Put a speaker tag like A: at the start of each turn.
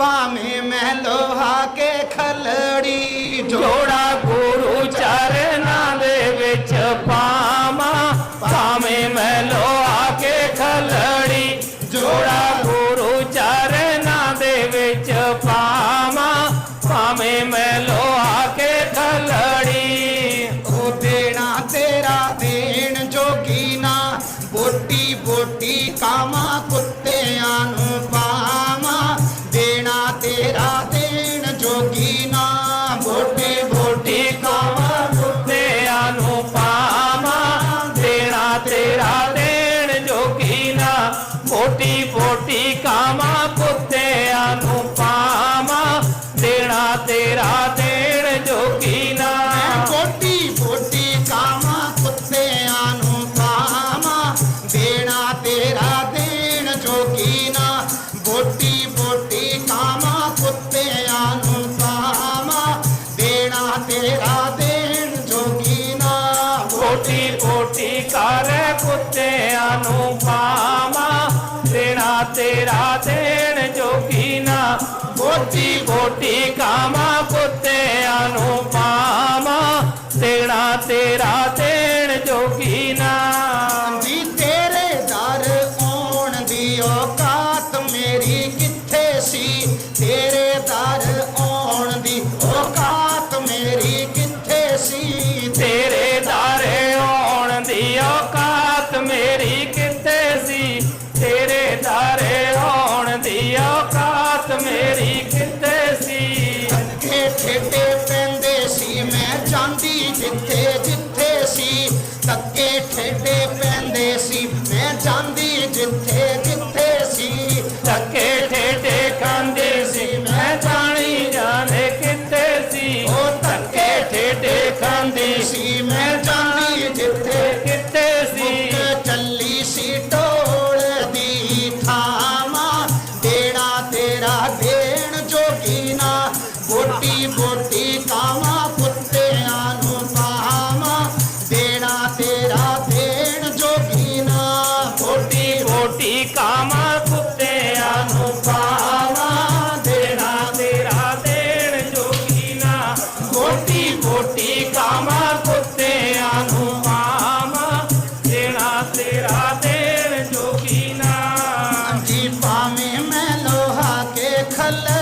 A: ਭਾਵੇਂ ਮੈਂ ਲੋਹਾ ਕੇ ਖਲੜੀ,
B: ਜੋੜਾ ਗੁਰੂ ਚਰਨਾਂ ਦੇ ਵਿੱਚ ਪਾਵਾਂ। ਭਾਵੇਂ ਮੈਂ ਲੋਹਾ ਕੇ ਖਲੜੀ, ਜੋੜਾ ਗੁਰੂ ਚਰਨਾਂ ਦੇ ਵਿੱਚ ਪਾਵਾਂ। ਭਾਵੇਂ ਮੈਂ ਲੋਹਾ ਕੇ ਖਲੜੀ।
A: ਉਹ ਦੇਣਾ ਤੇਰਾ ਦੇਣ ਜੋਗੀ ਨਾ, ਬੋਟੀ ਬੋਟੀ ਕਾਮਾ ਕੁੱਤਿਆਂ ਦੇਣ ਜੋਗੀ ਨਾ ਬੋਟੀ
B: ਬੋਟੀ
A: ਕਾਮਾ ਕੁੱਤਿਆਂ ਨੂੰ ਪਾਵਾਂ ਦੇਣਾ ਤੇਰਾ ਦੇਣ ਜੋਗੀ ਨਾ ਬੋਟੀ ਬੋਟੀ
B: ਕਰ ਕੁੱਤਿਆਂ ਨੂੰ ਪਾਵਾਂ ਦੇਣਾ ਤੇਰਾ ਦੇਣ ਜੋਗੀ ਨਾ ਬੋਟੀ ਬੋਟੀ ਕਾਮਾ ਕੁੱਤਿਆਂ ਨੂੰ ਪਾਵਾਂ
A: ਸੀ ਤੇਰੇ ਦਰ ਆਉਣ ਦੀ ਔਕਾਤ ਮੇਰੀ ਕਿੱਥੇ ਸੀ?
B: ਤੇਰੇ ਦਾਰੇ ਆਉਣ ਦੀ ਔਕਾਤ ਮੇਰੀ ਕਿੱਥੇ ਸੀ? ਤੇਰੇ ਦਾਰੇ ਆਉਣ ਦੀ ਔਕਾਤ ਮੇਰੀ ਕਿੱਥੇ ਸੀ?
A: ਕੇ ਠੇਡੇ ਪੈਂਦੇ ਸੀ ਮੈਂ ਜਾਂਦੀ ਜਿੱਥੇ ਜਿੱਥੇ ਸੀ। ਧੱਕੇ ਠੇਡੇ ਪੈਂਦੇ ਸੀ ਮੈਂ ਜਾਂਦੀ ਜਿੱਥੇ
B: la la